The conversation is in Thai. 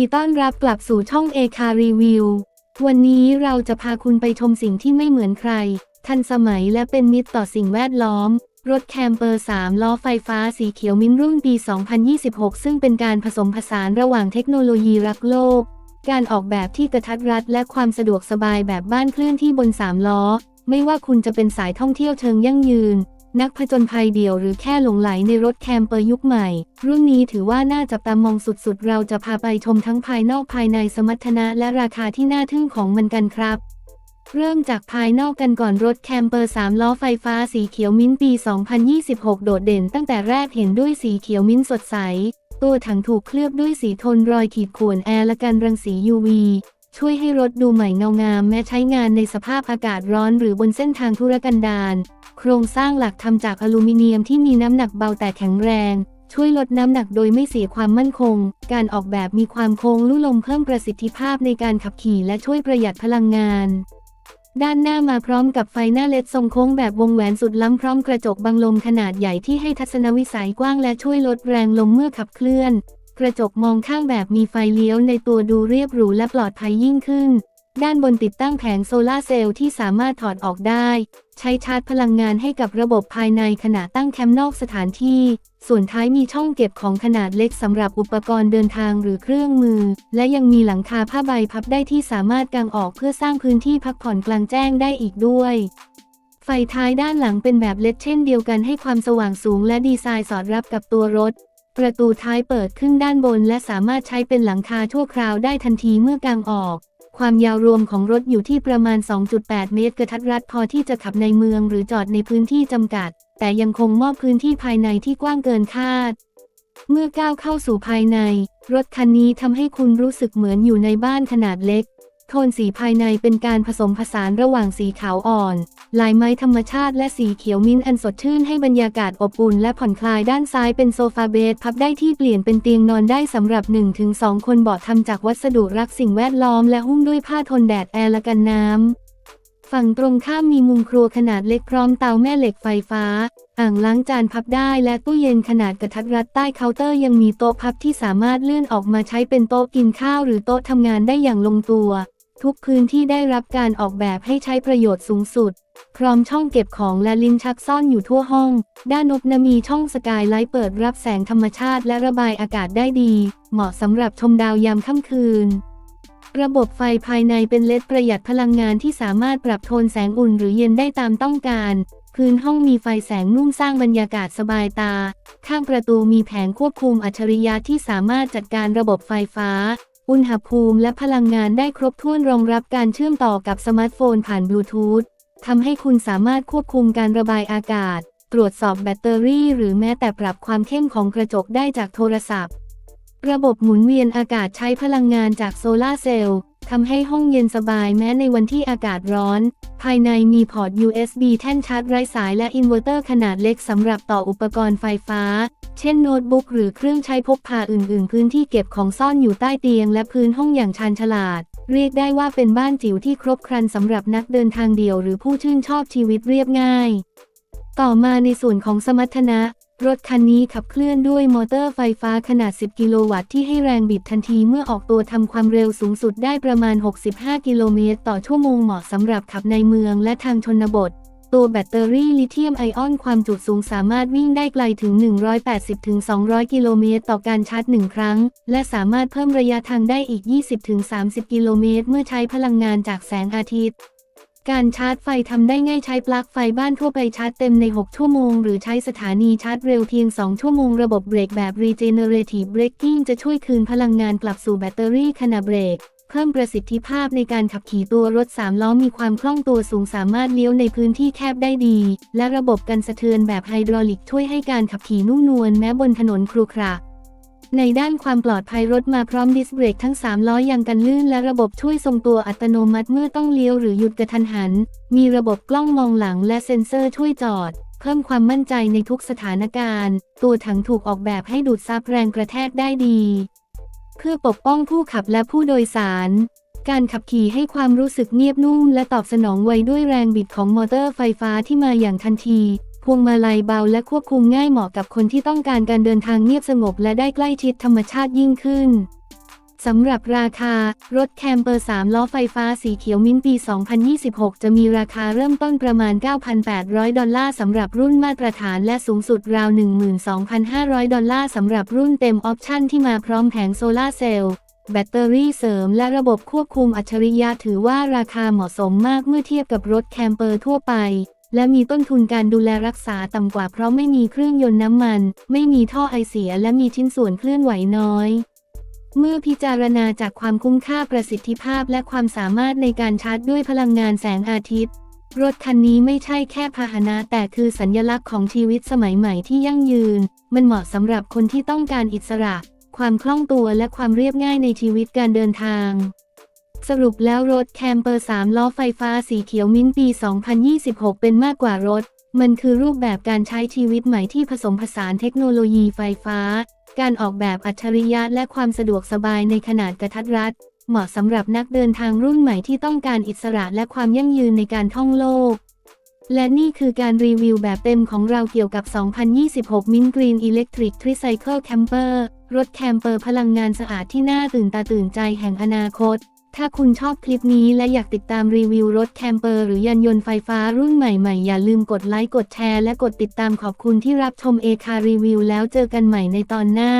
ดีต้อนรับกลับสู่ช่องเอคารีวิว วันนี้เราจะพาคุณไปชมสิ่งที่ไม่เหมือนใคร ทันสมัยและเป็นมิตรต่อสิ่งแวดล้อม รถแคมเปอร์ 3 ล้อไฟฟ้าสีเขียวมิ้นรุ่นปี 2026 ซึ่งเป็นการผสมผสานระหว่างเทคโนโลยีรักโลก การออกแบบที่กระทัดรัดและความสะดวกสบายแบบบ้านเคลื่อนที่บน 3 ล้อ ไม่ว่าคุณจะเป็นสายท่องเที่ยวเชิงยั่งยืน นักผจญภัยเดี่ยวหรือแค่หลงไหลในรถแคมเปอร์ยุคใหม่ รุ่นนี้ถือว่าน่าจับตามองสุดๆ เราจะพาไปชมทั้งภายนอกภายในสมรรถนะและราคาที่น่าทึ่งของมันกันครับ เริ่มจากภายนอกกันก่อนรถแคมเปอร์3ล้อไฟฟ้าสีเขียวมิ้นท์ปี 2026 โดดเด่นตั้งแต่แรกเห็นด้วยสีเขียวมิ้นท์สดใส ตัวถังถูกเคลือบด้วยสีโทนรอยขีดข่วนแอร์และกันรังสี UV ช่วยให้รถดูใหม่เงางามแม้ใช้งานในสภาพอากาศร้อนหรือบนเส้นทางธุรกันดารโครงสร้างหลักทำจากอลูมิเนียมที่มีน้ำหนักเบาแต่แข็งแรง ช่วยลดน้ำหนักโดยไม่เสียความมั่นคง การออกแบบมีความโค้งลู่ลมเพิ่มประสิทธิภาพในการขับขี่และช่วยประหยัดพลังงานด้านหน้ามาพร้อมกับไฟหน้าเลดทรงโค้งแบบวงแหวนสุดล้ำพร้อมกระจกบังลมขนาดใหญ่ที่ให้ทัศนวิสัยกว้างและช่วยลดแรงลมเมื่อขับเคลื่อน กระจกมองข้างแบบมีไฟเลี้ยวในตัวดูเรียบหรูและปลอดภัยยิ่งขึ้น ด้านบนติดตั้งแผงโซลาร์เซลล์ที่สามารถถอดออกได้ ใช้ชาร์จพลังงานให้กับระบบภายในขณะตั้งแคมป์นอกสถานที่ ส่วนท้ายมีช่องเก็บของขนาดเล็กสำหรับอุปกรณ์เดินทางหรือเครื่องมือ และยังมีหลังคาผ้าใบพับได้ที่สามารถกางออกเพื่อสร้างพื้นที่พักผ่อนกลางแจ้งได้อีกด้วยไฟท้ายด้านหลังเป็นแบบเล็ดเช่นเดียวกันให้ความสว่างสูงและดีไซน์สอดรับกับตัวรถ ประตูท้ายเปิดขึ้นด้านบนและสามารถใช้เป็นหลังคาชั่วคราวได้ทันทีเมื่อกางออก ความยาวรวมของรถอยู่ที่ประมาณ 2.8 เมตรกระทัดรัดพอที่จะขับในเมืองหรือจอดในพื้นที่จำกัด แต่ยังคงมอบพื้นที่ภายในที่กว้างเกินคาด เมื่อก้าวเข้าสู่ภายใน รถคันนี้ทำให้คุณรู้สึกเหมือนอยู่ในบ้านขนาดเล็ก โทนสีภายในเป็นการผสมผสานระหว่างสีขาวอ่อน ลายไม้ธรรมชาติและสีเขียวมิ้นท์อันสดชื่นให้บรรยากาศอบอุ่นและผ่อนคลายด้านซ้ายเป็นโซฟาเบดพับได้ที่เปลี่ยนเป็นเตียงนอนได้สำหรับ 1-2 คนเบาะทำจากวัสดุรักสิ่งแวดล้อมและหุ้มด้วยผ้าทนแดดแอร์และกันน้ำฝั่งตรงข้ามมีมุมครัวขนาดเล็กพร้อมเตาแม่เหล็กไฟฟ้า อ่างล้างจานพับได้และตู้เย็นขนาดกระทัดรัดใต้เคาน์เตอร์ยังมีโต๊ะพับที่สามารถเลื่อนออกมาใช้เป็นโต๊ะกินข้าวหรือโต๊ะทำงานได้อย่างลงตัว ทุกพื้นที่ได้รับการออกแบบให้ใช้ประโยชน์สูงสุด พร้อมช่องเก็บของและลิ้นชักซ่อนอยู่ทั่วห้อง ด้านนบนมีช่องสกายไลท์เปิดรับแสงธรรมชาติและระบายอากาศได้ดี เหมาะสำหรับชมดาวยามค่ำคืน ระบบไฟภายในเป็นเลดประหยัดพลังงานที่สามารถปรับโทนแสงอุ่นหรือเย็นได้ตามต้องการ พื้นห้องมีไฟแสงนุ่มสร้างบรรยากาศสบายตา ข้างประตูมีแผงควบคุมอัจฉริยะที่สามารถจัดการระบบไฟฟ้า อุณหภูมิและพลังงานได้ครบถ้วนรองรับการเชื่อมต่อกับสมาร์ทโฟนผ่านบลูทูธทำให้คุณสามารถควบคุมการระบายอากาศ ตรวจสอบแบตเตอรี่ หรือแม้แต่ปรับความเข้มของกระจกได้จากโทรศัพท์ ระบบหมุนเวียนอากาศใช้พลังงานจากโซลาร์เซลล์ทำให้ห้องเย็นสบายแม้ในวันที่อากาศร้อน ภายในมีพอร์ต USB แท่นชาร์จไร้สายและอินเวอร์เตอร์ขนาดเล็กสำหรับต่ออุปกรณ์ไฟฟ้า เช่นโน้ตบุ๊กหรือเครื่องใช้พกพาอื่นๆ พื้นที่เก็บของซ่อนอยู่ใต้เตียงและพื้นห้องอย่างชาญฉลาด เรียกได้ว่าเป็นบ้านจิ๋วที่ครบครันสำหรับนักเดินทางเดี่ยวหรือผู้ชื่นชอบชีวิตเรียบง่าย ต่อมาในส่วนของสมรรถนะ รถคันนี้ขับเคลื่อนด้วยมอเตอร์ไฟฟ้าขนาด 10 กิโลวัตต์ที่ให้แรงบิดทันทีเมื่อออกตัวทำความเร็วสูงสุดได้ประมาณ 65 กิโลเมตรต่อชั่วโมงเหมาะสำหรับขับในเมืองและทางชนบท ตัวแบตเตอรี่ลิเธียมไอออนความจุสูงสามารถวิ่งได้ไกลถึง 180-200 กิโลเมตรต่อการชาร์จหนึ่งครั้ง และสามารถเพิ่มระยะทางได้อีก 20-30 กิโลเมตร เมื่อใช้พลังงานจากแสงอาทิตย์การชาร์จไฟทำได้ง่ายใช้ปลั๊กไฟบ้านทั่วไปชาร์จเต็มใน 6 ชั่วโมง หรือใช้สถานีชาร์จเร็วเพียง 2 ชั่วโมง ระบบเบรกแบบ Regenerative Braking จะช่วยคืนพลังงานกลับสู่แบตเตอรี่ขณะเบรก เพิ่มประสิทธิภาพในการขับขี่ตัวรถ3ล้อมีความคล่องตัวสูงสามารถเลี้ยวในพื้นที่แคบได้ดี และระบบกันสะเทือนแบบไฮดรอลิกช่วยให้การขับขี่นุ่มนวลแม้บนถนนครุขระในด้านความปลอดภัยรถมาพร้อมดิสเบรกทั้ง 3 ล้อยังกันลื่นและระบบช่วยทรงตัวอัตโนมัติเมื่อต้องเลี้ยวหรือหยุดกระทันหัน มีระบบกล้องมองหลังและเซ็นเซอร์ช่วยจอด เพิ่มความมั่นใจในทุกสถานการณ์ ตัวถังถูกออกแบบให้ดูดซับแรงกระแทกได้ดี เพื่อปกป้องผู้ขับและผู้โดยสาร การขับขี่ให้ความรู้สึกเงียบนุ่มและตอบสนองไวด้วยแรงบิดของมอเตอร์ไฟฟ้าที่มาอย่างทันที พวงมาลัยเบาและควบคุมง่ายเหมาะกับคนที่ต้องการการเดินทางเงียบสงบและได้ใกล้ชิดธรรมชาติยิ่งขึ้น สำหรับราคา รถแคมเปอร์ 3 ล้อไฟฟ้าสีเขียวมิ้นปี 2026 จะมีราคาเริ่มต้นประมาณ 9,800 ดอลลาร์สำหรับรุ่นมาตรฐานและสูงสุดราว 12,500 ดอลลาร์สำหรับรุ่นเต็มออปชั่นที่มาพร้อมแผงโซลาร์เซลล์แบตเตอรี่เสริมและระบบควบคุมอัจฉริยะถือว่าราคาเหมาะสมมากเมื่อเทียบกับรถแคมเปอร์ทั่วไป และมีต้นทุนการดูแลรักษาต่ำกว่าเพราะไม่มีเครื่องยนต์น้ำมัน ไม่มีท่อไอเสียและมีชิ้นส่วนเคลื่อนไหวน้อย เมื่อพิจารณาจากความคุ้มค่าประสิทธิภาพและความสามารถในการชาร์จด้วยพลังงานแสงอาทิตย์ รถคันนี้ไม่ใช่แค่พาหนะแต่คือสัญลักษณ์ของชีวิตสมัยใหม่ที่ยั่งยืน มันเหมาะสำหรับคนที่ต้องการอิสระ ความคล่องตัวและความเรียบง่ายในชีวิตการเดินทาง สรุปแล้วรถแคมเปอร์ 3 ล้อไฟฟ้าสีเขียวมิ้นปี 2026 เป็นมากกว่ารถ มันคือรูปแบบการใช้ชีวิตใหม่ที่ผสมผสานเทคโนโลยีไฟฟ้า การออกแบบอัจฉริยะและความสะดวกสบายในขนาดกระทัดรัด เหมาะสำหรับนักเดินทางรุ่นใหม่ที่ต้องการอิสระและความยั่งยืนในการท่องโลก และนี่คือการรีวิวแบบเต็มของเราเกี่ยวกับ 2026 Mint Green Electric Tricycle Camper รถแคมเปอร์พลังงานสะอาดที่น่าตื่นตาตื่นใจแห่งอนาคต ถ้าคุณชอบคลิปนี้และอยากติดตามรีวิวรถแคมเปอร์หรือยานยนต์ไฟฟ้ารุ่นใหม่ๆ อย่าลืมกดไลค์ กดแชร์ และกดติดตามขอบคุณที่รับชมเอคารีวิวแล้วเจอกันใหม่ในตอนหน้า